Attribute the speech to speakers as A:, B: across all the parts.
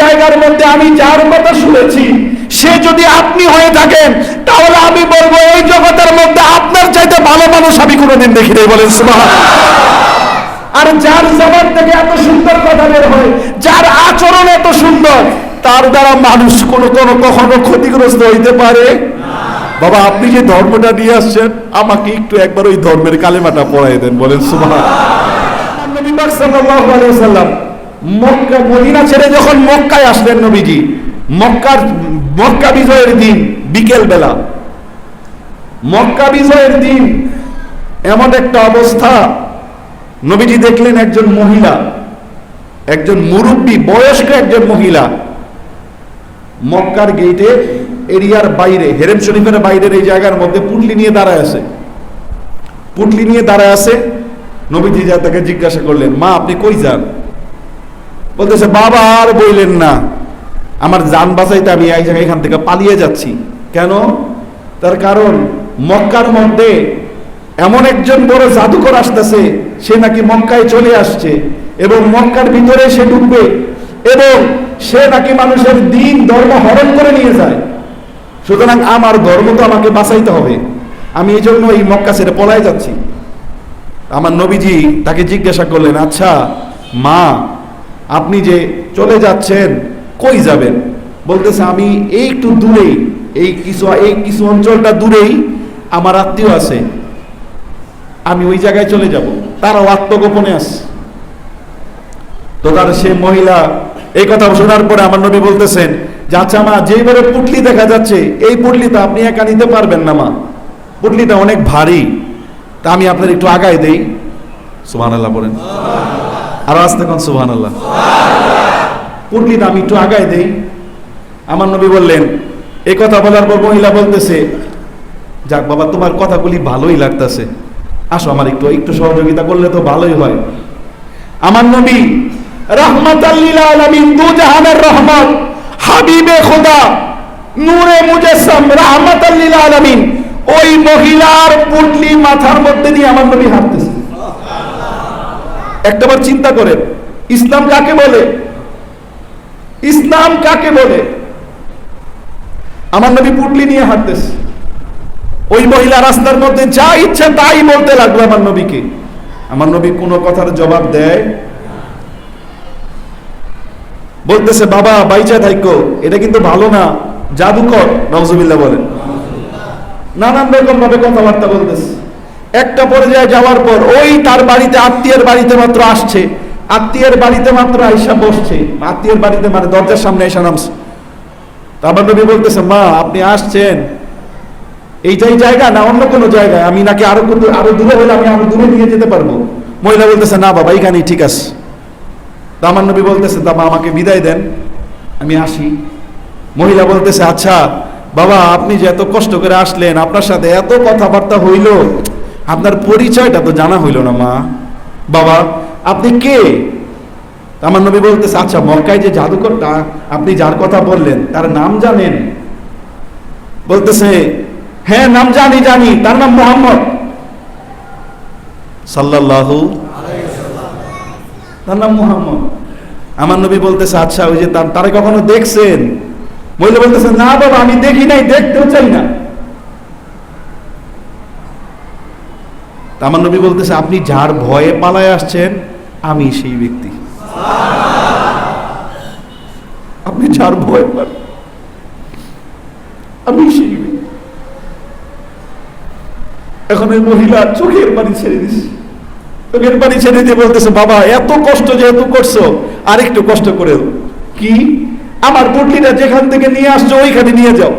A: জায়গার মধ্যে আমি যার কথা শুনেছি, সে যদি আপনি হয়ে থাকেন, তাহলে আমি বলব, এই জগতের মধ্যে আপনার চাইতে ভালো মানুষ আমি কোনোদিন দেখি নাই, বলেন আর যার জবান থেকে এত সুন্দর কথা বের হয়, যার আচরণ এত সুন্দর, তার দ্বারা মানুষ কোনো কোনো কখনো ক্ষতিগ্রস্ত হইতে পারে। বাবা, আপনি যে ধর্মটা নিয়ে আসছেন, আমাকে একটু একবার ওই ধর্মের কালেমাটা পড়াই দেন, বলেন নবী সাল্লাল্লাহু আলাইহি ওয়াসাল্লাম মক্কা, মদিনা ছেড়ে যখন মক্কায় আসলেন নবীজি, মক্কার, মক্কা বিজয়ের দিন বিকেল বেলা মক্কা বিজয়ের দিন এমন একটা অবস্থা, নবীজি দেখলেন একজন মহিলা, একজন মুরব্বী, বয়স্ক একজন মহিলা, মক্কার গেটে এরিয়ার বাইরে, হেরেম শরীফের বাইরের এই জায়গার মধ্যে পুটলি নিয়ে দাঁড়ায় আছে। পুটলি নিয়ে দাঁড়ায় আছে, নবীজি যা তাকে জিজ্ঞাসা করলেন, মা, আপনি কই যান? বলতেছে, বাবা, আর বইলেন না। আমার যান বাঁচাইতে আমি এই জায়গায় এখান থেকে পালিয়ে যাচ্ছি। কেন? তার কারণ, মক্কার মধ্যে এমন একজন বড় জাদুকর আসতেছে, সে নাকি মক্কায় চলে আসছে এবং মক্কার ভিতরে সে ঢুকবে এবং সে নাকি মানুষের দিন, ধর্ম হরণ করে নিয়ে যায়। সুতরাং আমার ধর্ম তো আমাকে বাঁচাইতে হবে। আমি এই জন্য এই মক্কা ছেড়ে পলায় যাচ্ছি। আমার নবীজি তাকে জিজ্ঞাসা করলেন আচ্ছা মা আপনি যে চলে যাচ্ছেন, কই যাবেন? বলতেছে, আমি এই একটু দূরেই, এই কিছু এই কিছু অঞ্চলটা দূরেই আমার আত্মীয় আছে। আমি ওই জায়গায় চলে যাব। তারাও আত্মগোপনে আছে। তো তার সে মহিলা এই কথা শোনার পরে আমার নবী বলতেছেন যে আচ্ছা মা যেইভাবে পুটলি দেখা যাচ্ছে, এই পুটলি তো আপনি একা নিতে পারবেন না, মা। পুটলিটা অনেক ভারী। তা আমি আপনার একটু আগায় দেই। সুবহান আল্লাহ বলেন। আরও আসতে কোন সুবহান আল্লাহ পুটলিটা আমি একটু আগায় দেই। আমার নবী বললেন এই কথা বলার পর মহিলা বলতেছে, যাক বাবা, তোমার কথাগুলি ভালোই লাগতেছে। আসো আমার একটু একটু সহযোগিতা করলে তো ভালোই হয়। আমার নবী আলামিন, দু জাহানের রহমত, হাবিবে খোদা, নূরে মুজাসসাম আলামিন। ওই মহিলার পুটলি মাথার মধ্যে দিয়ে আমার নবী হাঁটতেছে। একটাবার চিন্তা করেন, ইসলাম কাকে বলে? ইসলাম কাকে বলে? আমার নবী পুটলি নিয়ে হাঁটতেছে। ওই মহিলা রাস্তার মধ্যে যা ইচ্ছা তাই বলতে লাগল আমার নবীকে। আমার নবী কোনো কথার জবাব দেয় বলতেছে, বাবা, বাইচা থাইকো, এটা কিন্তু ভালো না, জাদুকর। নজুবিল্লা বলেন। নানান রকম ভাবে কথাবার্তা বলতেছে। একটা পর্যায়ে যাওয়ার পর ওই তার বাড়িতে আত্মীয়ের বাড়িতে মাত্র আসছে। আত্মীয়ের বাড়িতে মাত্র আইসা বসছে। আত্মীয়ের বাড়িতে মানে দরজার সামনে এসে নামছে। তারপর নবী বলতেছে, মা, আপনি আসছেন। এইটাই জায়গা না অন্য কোনো জায়গায়? আমি নাকি আরও আরও দূরে হলে আমি আরও দূরে নিয়ে যেতে পারব? মহিলা বলতেছে, না বাবা এখানেই ঠিক আছে। তা নবী বলতেছে দামা আমাকে বিদায় দেন। আমি আসি। মহিলা বলতেছে আচ্ছা বাবা, আপনি যে এত কষ্ট করে আসলেন, আপনার সাথে এত কথাবার্তা হইল আপনার পরিচয়টা তো জানা হইল না, মা। বাবা, আপনি কে? আমার নবী বলতেছে আচ্ছা মক্কায় যে জাদুকরটা, আপনি যার কথা বললেন, তার নাম জানেন? বলতেছে হ্যাঁ নাম জানি জানি, তার নাম মোহাম্মদ। সাল্লাল্লাহু তার নাম মোহাম্মদ। আমার নবী বলতেছে আচ্ছা ওই যে তার কখনো দেখছেন? মহিলা বলতেছে, না বাবা, আমি দেখি নাই, দেখতেও চাই না। তা নবী বলতেছে, আপনি যার ভয়ে পালায় আসছেন, আমি সেই ব্যক্তি। আপনি যার ভয় পান আমি সেই এখন ওই মহিলা চোখের পানি ছেড়ে দিচ্ছে চোখের পানি ছেড়ে দিয়ে বলতেছে, বাবা, এত কষ্ট যেহেতু করছ আর একটু কষ্ট করে দাও।" কি? আমার পুটলিটা যেখান থেকে নিয়ে আসছো, ওইখানে নিয়ে যাও।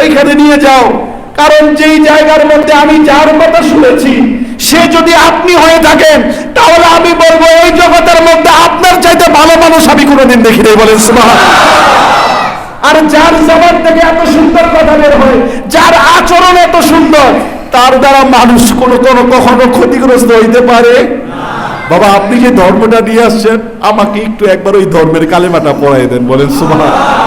A: ওইখানে নিয়ে যাও। কারণ যেই জায়গার মধ্যে আমি যার কথা শুনেছি, সে যদি আপনি হয়ে থাকেন, তাহলে আমি বলব, এই জগতের মধ্যে আপনার চাইতে ভালো মানুষ আমি কোনোদিন দেখি নাই, বলেন আর যার জবান থেকে এত সুন্দর কথা বের হয়, যার আচরণ এত সুন্দর, তার দ্বারা মানুষ কোনো কোনো কখনো ক্ষতিগ্রস্ত হইতে পারে। বাবা, আপনি যে ধর্মটা নিয়ে আসছেন? আমাকে একটু একবার ওই ধর্মের কালেমাটা পড়াই দেন, বলেন সুবহানাল্লাহ